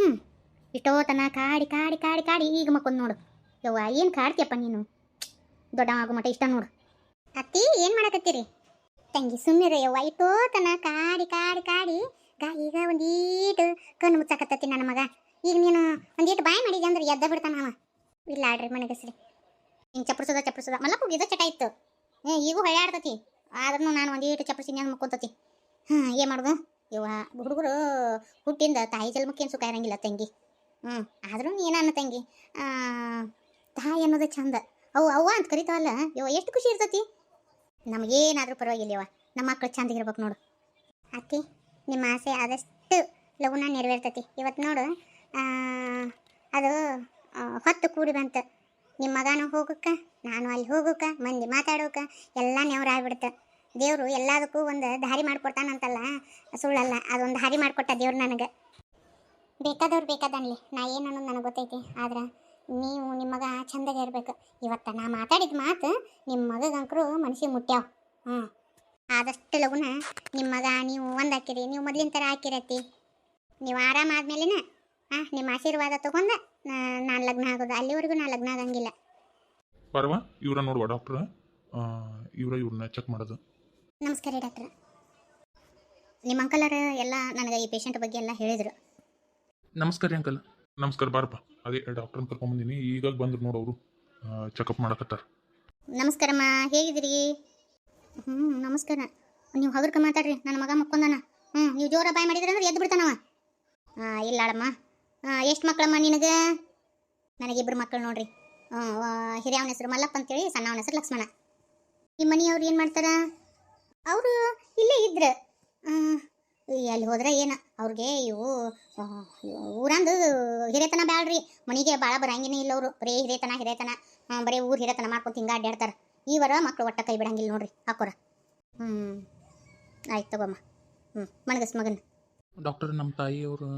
ಹ್ಞೂ ಇಷ್ಟೋ ತನ ಕಾಡಿ ಕಾಡಿ ಕಾಡಿ ಕಾಡಿ. ಈಗ ಮಕ್ಕೊಂದು ನೋಡು. ಯವ್ವ, ಏನು ಕಾಡ್ತೀಯಪ್ಪ ನೀನು? ದೊಡ್ಡ ಆಗೋ ಮಟ ಇಷ್ಟ ನೋಡು. ಅತ್ತಿ, ಏನು ಮಾಡಕತ್ತೀರಿ? ತಂಗಿ ಸುಮ್ಮನೆ ಯವ್ವ. ಇಷ್ಟೋ ತನ ಕಾಡಿ ಕಾಡಿ ಕಾಡಿ. ಗಾ, ಈಗ ಒಂದೀಟು ಕಣ್ಣು ಮುಚ್ಚಾಕತ್ತತಿ ನನ್ನ ಮಗ. ಈಗ ನೀನು ಒಂದೀಟು ಬಾಯ್ ಮಾಡಿದ್ಯ ಅಂದ್ರೆ ಎದ್ದ ಬಿಡ್ತಾನ ಅವ. ಇಲ್ಲ ಆಡ್ರಿ, ಮನೆಗಸ್ರಿ. ಹಿಂಗೆ ಚಪ್ಪರ್ಸದ ಚಪ್ಪರ್ಸದ. ಮಲ್ಲಪ್ಪ ಇದ ಚಟ ಇತ್ತು. ಏ, ಈಗೂ ಹೊಳ್ಯಾಡ್ತತಿ. ಆದ್ರೂ ನಾನು ಒಂದೀಟು ಚಪ್ಪರ್ಸಿನಿ ಅಂತ ಮುಕ್ಕೊಂತತಿ. ಹಾಂ, ಏನು ಮಾಡೋದು? ಇವ ಹುಡುಗರು ಹುಟ್ಟಿಂದ ತಾಯಿ ಜನ್ಮಕ್ಕೇನು ಸುಖ ಇರಂಗಿಲ್ಲ ತಂಗಿ. ಹ್ಞೂ ಆದರೂ ನೀನನ್ನ ತಂಗಿ? ತಾಯಿ ಅನ್ನೋದು ಚಂದ. ಅವು ಅವ್ವ ಅಂತ ಕರಿತಾವಲ್ಲ ಇವ ಎಷ್ಟು ಖುಷಿ ಇರ್ತತಿ. ನಮಗೇನಾದ್ರೂ ಪರವಾಗಿಲ್ಲ ಯವ್ವ ನಮ್ಮ ಮಕ್ಳು ಚಂದಾಗಿರ್ಬೇಕು ನೋಡು. ಅತ್ತಿ ನಿಮ್ಮ ಆಸೆ ಆದಷ್ಟು ಲಗುನ ನೆರವೇರ್ತತಿ. ಇವತ್ತು ನೋಡು ಅದು ಹೊತ್ತು ಕೂಡಿ ಬಂತು. ನಿಮ್ಮ ಮಗನೂ ಹೋಗಕ್ಕ ನಾನು ಅಲ್ಲಿ ಹೋಗುಕ್ಕ ಮಂದಿ ಮಾತಾಡೋಕೆ ಎಲ್ಲ ನೆವರಾಗ್ಬಿಡ್ತ ದೇವರು ಎಲ್ಲದಕ್ಕೂ ಒಂದು ದಾರಿ ಮಾಡಿಕೊಡ್ತಾನಂತಲ್ಲ, ಸುಳ್ಳಲ್ಲ, ಅದೊಂದು ದಾರಿ ಮಾಡಿಕೊಟ್ಟ ದೇವ್ರು ನನಗೆ. ಬೇಕಾದವ್ರು ಬೇಕಾದನ್ಲಿ, ನಾ ಏನು ಅನ್ನೋದು ನನಗೆ ಗೊತ್ತೈತಿ, ಆದ್ರೆ ನೀವು ನಿಮ್ಮ ಮಗ ಚಂದಾಗೆ ಇರಬೇಕು. ಇವತ್ತು ನಾ ಮಾತಾಡಿದ ಮಾತು ನಿಮ್ಮ ಮಗಗಂಕರು ಮನಸ್ಸಿಗೆ ಮುಟ್ಟ್ಯಾವ ಹ್ಞೂ ಆದಷ್ಟು ಲಗುನ ನಿಮ್ಮ ಮಗ ನೀವು ಒಂದು ಹಾಕಿರಿ, ನೀವು ಮೊದಲಿನ ಥರ ಹಾಕಿರತ್ತಿ. ನೀವು ಆರಾಮಾದ್ಮೇಲೆನ ಹಾಂ ನಿಮ್ಮ ಆಶೀರ್ವಾದ ತಗೊಂಡ ನಾನು ಲಗ್ನ ಆಗೋದು. ಅಲ್ಲಿವರೆಗೂ ನಾನು ಲಗ್ನ ಆಗಂಗಿಲ್ಲ. ಬರವಾ ಇವರ ನೋಡುವ ಡಾಕ್ಟ್ರ? ಇವರ ಇವ್ರನ್ನ ಚೆಕ್ ಮಾಡೋದು. ನಮಸ್ಕಾರ ಡಾಕ್ಟ್ರ. ನಿಮ್ಮ ಅಂಕಲರ ಎಲ್ಲ ನನಗೆ ಈ ಪೇಷಂಟ್ ಬಗ್ಗೆ ಎಲ್ಲ ಹೇಳಿದರು. ನಮಸ್ಕಾರ ರೀ ಅಂಕಲ್ ನಮಸ್ಕಾರ ಬಾರಪ್ಪ. ಅದೇ ಡಾಕ್ಟ್ರನ್ನ ಕರ್ಕೊಂಬಂದಿನಿ. ಈಗ ಬಂದ್ರು ನೋಡು ಅವರು. ಚೆಕಪ್ ಮಾಡಕತ್ತಾರ. ನಮಸ್ಕಾರಮ್ಮ ಹೇಗಿದ್ದೀರಿ? ಹ್ಞೂ ನಮಸ್ಕಾರ. ನೀವು ಹಗುರ್ಕ ಮಾತಾಡ್ರಿ. ನನ್ನ ಮಗ ಮಕ್ಕೊಂದಾನ. ಹ್ಞೂ ನೀವು ಜೋರ ಬಾಯ್ ಮಾಡಿದ್ರೆ ಅಂದ್ರೆ ಎದ್ದು ಬಿಡ್ತಾನವ. ಹಾಂ ಇಲ್ಲ ಅಳಮ್ಮ ಎಷ್ಟು ಮಕ್ಕಳಮ್ಮ ನಿನಗೆ? ನನಗಿಬ್ಬರು ಮಕ್ಕಳು ನೋಡ್ರಿ. ಹಿರಿಯವನ ಹೆಸರು ಮಲ್ಲಪ್ಪ ಅಂತೇಳಿ ಸಣ್ಣವನ ಹೆಸರು ಲಕ್ಷ್ಮಣ. ನಿಮ್ಮ ಮನೆಯವ್ರು ಏನು ಮಾಡ್ತಾರ? ಅವರು ಇಲ್ಲೇ ಇದ್ರು. ಅಲ್ಲಿ ಹೋದ್ರೆ ಏನು? ಅವ್ರಿಗೆ ಇವು ಊರಂದು ಹಿರೇತನ ಬೇಡ್ರಿ ಮನೆಗೆ ಭಾಳ ಬರಂಗಿನೇ ಇಲ್ಲ ಅವರು. ಬರೇ ಹಿರೇತನ ಹಿರೇತನ ಬರೇ ಬರೀ ಊರು ಹಿರೇತನ ಮಾಡ್ಕೊಂತ ಹಿಂಗೆ ಅಡ್ಡಾಡ್ತಾರೆ ಇವರ ಮಕ್ಕಳು ಒಟ್ಟ ಕೈ ಬಿಡಂಗಿಲ್ಲ ನೋಡ್ರಿ ಹಾಕೋರ ಹ್ಞೂ ಆಯ್ತು ತಗೋಮ್ಮ. ಹ್ಞೂ ಮಣಗಸ್ ಮಗನ. ಡಾಕ್ಟರ್ ನಮ್ಮ ತಾಯಿಯವರು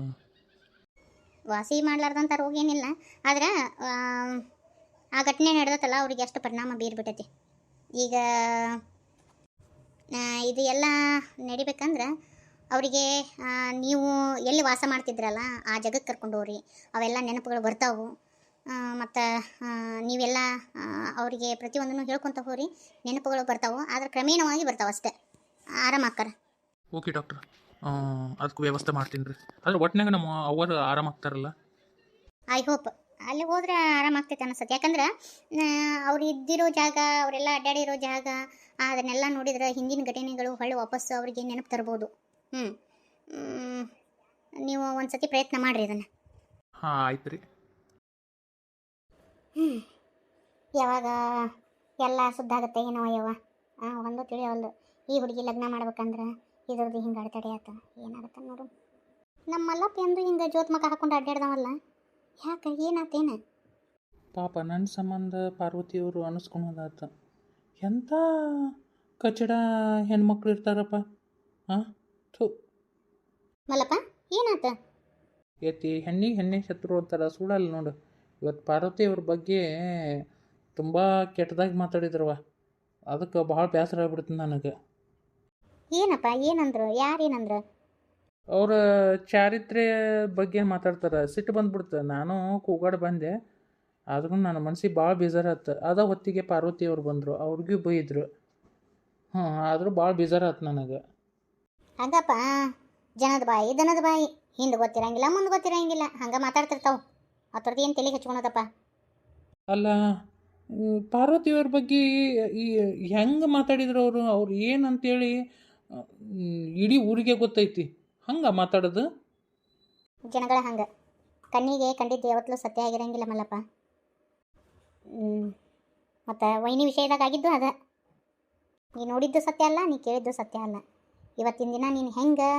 ವಾಸಿ ಮಾಡ್ಲಾರ್ದಂಥ ರೋಗ ಏನಿಲ್ಲ. ಆದ್ರೆ ಆ, ಘಟನೆ ನಡೆದತ್ತಲ್ಲ ಅವ್ರಿಗೆ ಎಷ್ಟು ಪರಿಣಾಮ ಬೀರ್ಬಿಟ್ಟೈತಿ. ಈಗ ಇದು ಎಲ್ಲ ನಡಿಬೇಕಂದ್ರೆ ಅವರಿಗೆ ನೀವು ಎಲ್ಲಿ ವಾಸ ಮಾಡ್ತಿದ್ರಲ್ಲ ಆ ಜಗಕ್ಕೆ ಕರ್ಕೊಂಡು ಹೋಗ್ರಿ. ಅವೆಲ್ಲ ನೆನಪುಗಳು ಬರ್ತಾವು. ಮತ್ತು ನೀವೆಲ್ಲ ಅವರಿಗೆ ಪ್ರತಿಯೊಂದನ್ನು ಹೇಳ್ಕೊತ ಹೋಗ್ರಿ. ನೆನಪುಗಳು ಬರ್ತಾವು. ಆದರೆ ಕ್ರಮೇಣವಾಗಿ ಬರ್ತಾವೆ ಅಷ್ಟೇ. ಆರಾಮಾಕ್ಕಾರ ಓಕೆ ಡಾಕ್ಟರ್. ಅದಕ್ಕೆ ವ್ಯವಸ್ಥೆ ಮಾಡ್ತೀನಿ ರೀ. ಆದ್ರೆ ಒಟ್ಟಿನಾಗ ನಮ್ಮ ಅವರು ಆರಾಮಾಗ್ತಾರಲ್ಲ ಐ ಹೋಪ್. ಅಲ್ಲಿ ಹೋದ್ರೆ ಆರಾಮಾಗ್ತೈತೆ ಅನಿಸುತ್ತೆ. ಯಾಕಂದ್ರೆ ಅವ್ರು ಇದ್ದಿರೋ ಜಾಗ ಅವರೆಲ್ಲ ಅಡ್ಡಾಡಿರೋ ಜಾಗ ಅದನ್ನೆಲ್ಲ ನೋಡಿದ್ರೆ ಹಿಂದಿನ ಘಟನೆಗಳು ಹೊಳ್ಳಿ ವಾಪಸ್ಸು ಅವ್ರಿಗೆ ನೆನಪು ತರ್ಬೋದು. ಹ್ಞೂ ನೀವು ಒಂದು ಸತಿ ಪ್ರಯತ್ನ ಮಾಡಿರಿ ಅದನ್ನು ಹಾಂ ಆಯ್ತು ರೀ. ಯಾವಾಗ ಎಲ್ಲ ಸುದ್ದಾಗುತ್ತೆ ಏನೋ ಯಾವ ಹಾಂ ಒಂದು ತಿಳಿಯವಲ್ದು ಈ ಹುಡುಗಿ ಲಗ್ನ ಮಾಡ್ಬೇಕಂದ್ರೆ ಇದ್ರದ್ದು ಹಿಂಗೆ ಅಡೆತಡೆ ಆಯ್ತು ಏನಾಗುತ್ತೆ ನೋಡು. ನಮ್ಮ ಮಲ್ಲಪ್ಪ ಎಂದು ಹಿಂಗೆ ಜೋತ್ ಮಗ ಹಾಕೊಂಡು ಅಡ್ಡಾಡ್ದವಲ್ಲ ಯಾಕೆ ಏನಾತೇನ? ಪಾಪ ನನ್ನ ಸಂಬಂಧ ಪಾರ್ವತಿಯವರು ಅನಿಸ್ಕೊಳೋದಾತ ಎಂಥ ಕಚಡ ಹೆಣ್ಮಕ್ಳು ಇರ್ತಾರಪ್ಪ ಹಾಂ ಥು. ಮಲ್ಲಪ್ಪ ಏನಾತ? ಯತಿ ಹೆಣ್ಣಿಗೆ ಹೆಣ್ಣೆ ಶತ್ರು ಅಂತಾರ ಸುಳ್ಳಲ್ಲ ನೋಡು. ಇವತ್ತು ಪಾರ್ವತಿಯವ್ರ ಬಗ್ಗೆ ತುಂಬ ಕೆಟ್ಟದಾಗಿ ಮಾತಾಡಿದ್ರವ ಅದಕ್ಕೆ ಭಾಳ ಬೇಸರ ಆಗ್ಬಿಡ್ತು ನನಗೆ. ಏನಪ್ಪ ಏನಂದ್ರು? ಯಾರೇನಂದ್ರು ಅವರ ಚಾರಿತ್ರ್ಯ ಬಗ್ಗೆ ಮಾತಾಡ್ತಾರೆ. ಸಿಟ್ಟು ಬಂದ್ಬಿಡ್ತು. ನಾನು ಕೂಗಾಡ್ ಬಂದೆ. ಆದ್ರೂ ನನ್ನ ಮನ್ಸಿಗೆ ಭಾಳ ಬೇಜಾರಾಯ್ತು ಅದ ಹೊತ್ತಿಗೆ ಪಾರ್ವತಿ ಅವ್ರು ಬಂದರು. ಅವ್ರಿಗೂ ಬೈದ್ರು ಹ್ಞೂ ಆದರೂ ಭಾಳ ಬೇಜಾರಾಯ್ತು ನನಗೆ. ಹಂಗಪ್ಪ. ಜನದ ಬಾಯಿ ದನದ ಬಾಯಿ. ಹಿಂದೆ ಗೊತ್ತಿರಂಗಿಲ್ಲ ಮುಂದೆ ಗೊತ್ತಿರಂಗಿಲ್ಲ. ಹಂಗೆ ಮಾತಾಡ್ತಿರ್ತಾವೆ. ಅದ್ರದ್ದು ಏನು ತಲೆ ಹಚ್ಕೊಳೋದಪ್ಪ? ಅಲ್ಲ ಪಾರ್ವತಿ ಪಾರ್ವತಿಯವ್ರ ಬಗ್ಗೆ ಈ ಹೆಂಗೆ ಮಾತಾಡಿದ್ರು ಅವರು? ಅವ್ರು ಏನು ಅಂತೇಳಿ ಮ್, ಇಡೀ ಊರಿಗೆ ಗೊತ್ತೈತಿ. ಹಂಗೆ ಮಾತಾಡೋದು? ಜನಗಳ ಹಂಗೆ. ಕಣ್ಣಿಗೆ ಕಂಡಿದ್ದು ಯಾವತ್ತೂ ಸತ್ಯ ಆಗಿರಂಗಿಲ್ಲ ಮಲ್ಲಪ್ಪ. ಮತ್ತು ವೈನಿ ವಿಷಯದಾಗ ಆಗಿದ್ದು ಅದ. ನೀ ನೋಡಿದ್ದು ಸತ್ಯ ಅಲ್ಲ, ನೀ ಕೇಳಿದ್ದು ಸತ್ಯ ಅಲ್ಲ. ಇವತ್ತಿನ ದಿನ ನೀನು ಹೆಂಗೆ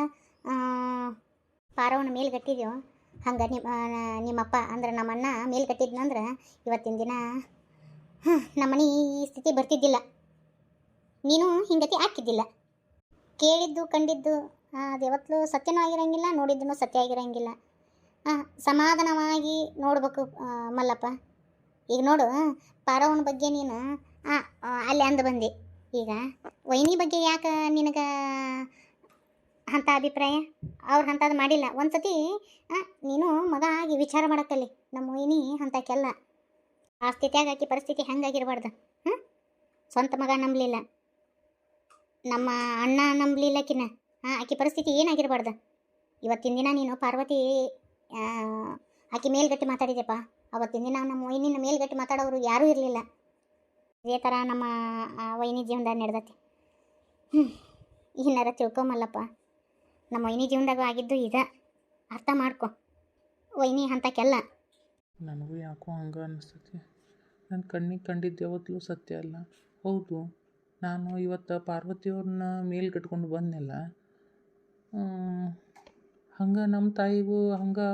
ಪಾರವನ್ನ ಮೇಲ್ಗಟ್ಟಿದ್ಯೋ ಹಂಗೆ ನಿಮ್ಮ ನಿಮ್ಮಪ್ಪ ಅಂದ್ರೆ ನಮ್ಮಣ್ಣ ಮೇಲ್ಗಟ್ಟಿದ್ನಂದ್ರೆ ಇವತ್ತಿನ ದಿನ ಹಾಂ ನಮ್ಮನೆ ಈ ಸ್ಥಿತಿ ಬರ್ತಿದ್ದಿಲ್ಲ. ನೀನು ಹಿಂಗತಿ ಹಾಕಿದ್ದಿಲ್ಲ. ಕೇಳಿದ್ದು, ಕಂಡಿದ್ದು ಅದು ಯಾವತ್ತೂ ಸತ್ಯನೂ ಆಗಿರಂಗಿಲ್ಲ ನೋಡಿದ್ದೂ ಸತ್ಯ ಆಗಿರಂಗಿಲ್ಲ. ಹಾಂ ಸಮಾಧಾನವಾಗಿ ನೋಡ್ಬೇಕು ಮಲ್ಲಪ್ಪ. ಈಗ ನೋಡು ಪಾರವನ ಬಗ್ಗೆ ನೀನು ಅಲ್ಲಿ ಅಂದು ಬಂದೆ. ಈಗ ವೈನಿ ಬಗ್ಗೆ ಯಾಕೆ ನಿನಗೆ ಅಂಥ ಅಭಿಪ್ರಾಯ? ಅವ್ರು ಅಂಥದ್ದು ಮಾಡಿಲ್ಲ. ಒಂದ್ಸತಿ ಸತಿ ನೀನು ಮಗ ಆಗಿ ವಿಚಾರ ಮಾಡಕ್ಕಲ್ಲಿ ನಮ್ಮ ವೈನಿ ಅಂಥಕ್ಕೆಲ್ಲ. ಆ ಸ್ಥಿತಿಯಾಗ ಆಕಿ ಪರಿಸ್ಥಿತಿ ಹೆಂಗಾಗಿರ್ಬಾರ್ದು ಹಾಂ ಸ್ವಂತ ಮಗ ನಂಬಲಿಲ್ಲ. ನಮ್ಮ ಅಣ್ಣ ನಂಬಲಿಲ್ಲಕಿನ ಹಾಂ, ಆಕೆ ಪರಿಸ್ಥಿತಿ ಏನಾಗಿರಬಾರ್ದು? ಇವತ್ತಿನ ದಿನ ನೀನು ಪಾರ್ವತಿ ಆಕೆ ಮೇಲ್ಗಟ್ಟಿ ಮಾತಾಡಿದೆಪ್ಪ ಅವತ್ತಿನ ದಿನ ನಮ್ಮ ವೈನಿನ ಮೇಲ್ಗಟ್ಟಿ ಮಾತಾಡೋರು ಯಾರೂ ಇರಲಿಲ್ಲ. ಇದೇ ಥರ ನಮ್ಮ ವೈನಿ ಜೀವನದಾಗ ನಡೆದತಿ. ಹ್ಞೂ ಏನಾರ ತಿಳ್ಕೊಂಬಲ್ಲಪ್ಪ. ನಮ್ಮ ವೈನಿ ಜೀವನದಾಗ ಆಗಿದ್ದು ಇದ. ಅರ್ಥ ಮಾಡ್ಕೊ. ವೈನಿ ಅಂಥಕ್ಕೆಲ್ಲ ನನಗೂ ಯಾಕೋ ಹಂಗೆ ಅನ್ನಿಸ್ತೈತಿ ನನ್ನ ಕಣ್ಣಿಗೆ ಕಂಡಿದ್ದು ಯಾವತ್ತೂ ಸತ್ಯ ಅಲ್ಲ. ಹೌದು, ನಾನು ಇವತ್ತು ಪಾರ್ವತಿಯವ್ರನ್ನ ಮೇಲ್ಗಟ್ಕೊಂಡು ಬಂದೆಲ್ಲ ಹಂಗೆ ನಮ್ಮ ತಾಯಿಗೂ ಹಂಗೆ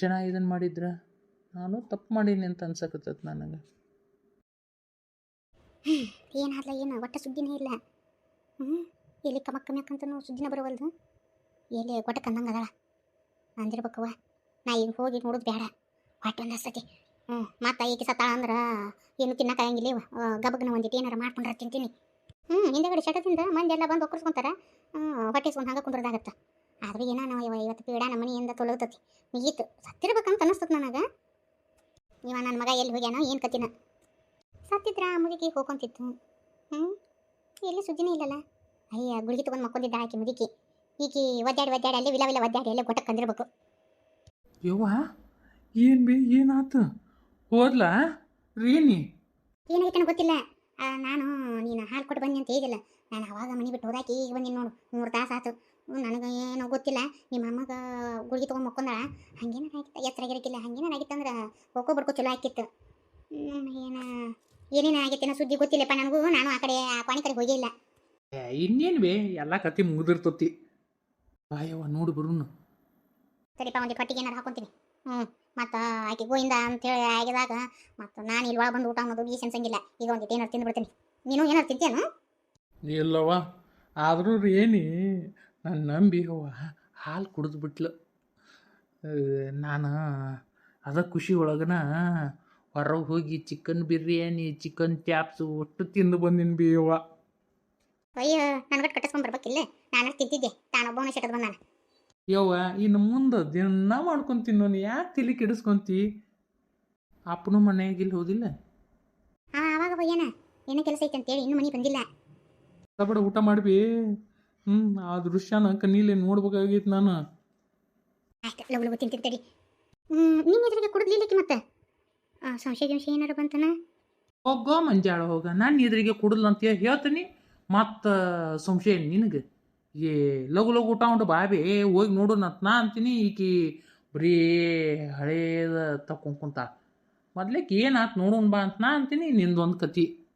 ಜನ ಇದನ್ನು ಮಾಡಿದ್ರೆ ನಾನು ತಪ್ಪು ಮಾಡೀನಿ ಅಂತ ಅನ್ಸಕತ್ತೈತೆ ನನಗೆ. ಏನಾದ್ಲ ಏನು ಒಟ್ಟ ಸುದ್ದಿನೇ ಇಲ್ಲ. ಹ್ಞೂ ಎಲ್ಲಿ ಕಮಕ್ ಕಮ್ಯಾಕಂತನೂ ಸುದ್ದಿನ ಬರವಲ್ದು. ಎಲ್ಲಿ ಒಟ್ಟ ಕಂದಂಗೆ ಅದಾಳ. ಅಂದಿರ್ಬೇಕವ್ವ, ನಾ ಈಗ ಹೋಗಿ ನೋಡೋದು ಬೇಡ ಹೊಟ್ಟೆ ಒಂದು ಸತಿ ಹ್ಞೂ ಮತ್ತೆ ಈಗ ಸತ್ತಾಳ ಅಂದ್ರೆ ಏನು ತಿನ್ನಕ್ಕಾಗಂಗಿಲ್ಲ ಗಬಗ್ನ ಒಂದಿಟ್ಟು ಏನಾರು ಮಾಡ್ಕೊಂಡ್ರೆ ತಿಂತೀನಿ. ಹ್ಞೂ ಹಿಂದೆಗಡೆ ಶಟದಿಂದ ಮಂದಿ ಎಲ್ಲ ಬಂದು ಒಕ್ಕರ್ಸ್ಕೊಂತಾರೆ. ಹೊಟ್ಟೆಸ್ಕೊಂಡು ಹಂಗೆ ಕುಂದ್ರದಾಗತ್ತೆ. ಆದ್ರೆ ಏನೋ ನಾವು ಇವ ಇವತ್ತು ಪೀಡ ನಮ್ಮ ಮನೆಯಿಂದ ತೊಲಗತತಿ. ಮುಗೀತು. ಸತ್ತಿರ್ಬೇಕಂತ ಅನ್ನಿಸ್ತದೆ ನನಗೆ. ಇವ ನನ್ನ ಮಗ ಎಲ್ಲಿ ಹೋಗ್ಯಾನೋ ಏನು ಕತ್ತಿನ ಸತ್ತಿದ್ರ ಆ ಮುದುಕಿ ಹೋಗ್ಕೊಂತಿತ್ತು. ಹ್ಞೂ ಎಲ್ಲಿ ಸುದ್ದಿನೇ ಇಲ್ಲಲ್ಲ. ಅಯ್ಯ ಗುಳಿಗೆ ತೊಗೊಂಡು ಮಕ್ಕೊಂಡಿದ್ದ ಆಕೆ ಮುದುಕಿ. ಈಕಿ ಒದ್ದಾಡಿ ಒದ್ದಾಡಿ ಅಲ್ಲಿ ವಿಲ ವಿಲ ಒದ್ದಾಡಿ ಅಲ್ಲೇ ಗೊಟ್ಟಕ್ಕೆ ಕಂದಿರ್ಬೇಕು. ಯವ್ವ ಏನು ಬೇ ಏನಾತು? ಹೋದ್ಲಾ? ರೀನಿ? ಏನಾಗೈತೆ ಗೊತ್ತಿಲ್ಲ ಆ, ನಾನು ನೀನು ಹಾಲು ಕೊಟ್ಟು ಬನ್ನಿ ಅಂತ ನಾನು ಅವಾಗ ಮನೆ ಬಿಟ್ಟು ಹೋದಾಕಿ ಈಗ ಬಂದಿನಿ ನೋಡು. ಮೂರು ತಾಸು ಆತು. ನನಗೆ ಏನೋ ಗೊತ್ತಿಲ್ಲ. ನಿಮ್ಮ ಅಮ್ಮಗ ಗುಳಿಗೆ ತೊಗೊಂಡು ಮಕ್ಕೊಂದಾಳ. ಹಂಗೇನಾರ ಆಗಿತ್ತು? ಎತ್ತರ ಆಗಿರಕ್ಕಿಲ್ಲ ಹಂಗೇನಾರ ಆಗಿತ್ತಂದ್ರೆ ಹೋಗೋ ಬರ್ಕೋ ಚಲೋ ಆಕಿತ್ತು ಏನು ಏನ ಏನೇನು ಆಗೈತೆ ಸುದ್ದಿ ಗೊತ್ತಿಲ್ಲಪ್ಪ ನನಗೂ. ನಾನು ಆ ಕಡೆ ಆ ಪಾಣಿ ಕಡೆ ಹೋಗಿಲ್ಲ ಇಲ್ಲ. ಇನ್ನೇನು ಬೇ ಎಲ್ಲ ಕತೆ ಮುಗಿದಿರ್ತತಿ. ಬಾಯವ್ವ ನೋಡು ಬರುನು. ಸರಿಪ್ಪ ಒಂದು ಕಟ್ಟಿಗೆ ಏನಾರು ಹಾಕೊಂತೀನಿ. ಹ್ಞೂ ಮತ್ತು ಆಕೆ ಗೋಯಿಂದ ಅಂತೇಳಿ ಆಗಿದಾಗ ಮತ್ತು ನಾನು ಇಲ್ಲಿ ಒಳಗೆ ಬಂದು ಊಟ ಅನ್ನೋದು ಈ ಸೆನ್ಸಂಗಿಲ್ಲ ಈಗ ಒಂದು ಏನಾರು ತಿಂದ್ಬಿಡ್ತೀನಿ. ನೀನು ಏನಾರು ತಿಂತೇನು ಇಲ್ಲವ್ವ. ಆದರೂ ಏನಿ ನಾನು ನಂಬಿ ಅವ್ವ ಹಾಲು ಕುಡಿದು ಬಿಟ್ಲು. ನಾನು ಅದ ಖುಷಿ ಒಳಗನ ಹೊರಗೆ ಹೋಗಿ ಚಿಕನ್ ಬಿರಿಯಾನಿ ಚಿಕನ್ ಟ್ಯಾಪ್ಸು ಒಟ್ಟು ತಿಂದು ಬಂದಿನಿ ಬಿ ಅವ್ವ. ಅಯ್ಯೋ ನನಗಟ್ಟು ಕಟ್ಟಿಸ್ಕೊಂಡು ಬರ್ಬೇಕಿಲ್ಲ? ನಾನು ತಿಂತಿದ್ದೆ. ತಾನೊಬ್ಬವನೇ ಶಟದ್ ಬಂದಾನ. ಯವ್ವ ಇನ್ನು ಮುಂದೆ ದಿನ ಮಾಡ್ಕೊಂಡು ತಿನ್ನೋನು ಯಾಕೆ ತಿಳಿ ಕೆಡಿಸ್ಕೊಂತಿ? ಅಪ್ಪನೂ ಮನೆಯಾಗಿಲ್ಲ ಹೋದಿಲ್ಲ. ಹಾಂ ಆವಾಗ ಹೋಗ್ಯಾನ. ಏನೋ ಕೆಲಸ ಐತೆ ಅಂತೇಳಿ ಇನ್ನೂ ಮನೆ ಬಂದಿಲ್ಲ. ಕಬಡ ಊಟ ಮಾಡ್ಬಿ. ಹ್ಞೂ ಆ ದೃಶ್ಯನ ಕಣ್ಣೀಲಿ ನೋಡ್ಬೇಕಾಗಿತ್ತು ನಾನು. ಆಯ್ತು ಲಗು ತಿಂತೀನಿ ತಡಿ. ಹ್ಞೂ ನಿನ್ನ ಎದುರಿಗೆ ಕುಡಿದ್ಲಿಲ್ಲಕ್ಕೆ ಮತ್ತೆ. ಆ, ಸಂಶಯ ಗಿಂಶಯ ಏನಾರು ಬಂತನ? ಹೋಗೋ ಮಂಜಾಳ ಹೋಗ. ನಾನು ಎದುರಿಗೆ ಕುಡಲ್ಲ ಅಂತ ಹೇಳಿ ಹೇಳ್ತೀನಿ. ಮತ್ತು ಸಂಶಯ ನಿನಗೆ? ಏ ಲಗು ಲಗು ಊಟ ಉಂಟು ಬಾಬಿ. ಹೋಗಿ ನೋಡು ನತ್ ನಾ ಅಂತೀನಿ ಈಕಿ ಬರೀ ಹಳೇದ ತಕೊಂಡ್ ಕುಂತ. ಮೊದ್ಲೇಕ್ ಏನಾತ್ ನೋಡೋಣ ಬಾ ಅಂತ ನಾ ಅಂತೀನಿ ನಿಂದೊಂದು ಕತಿ.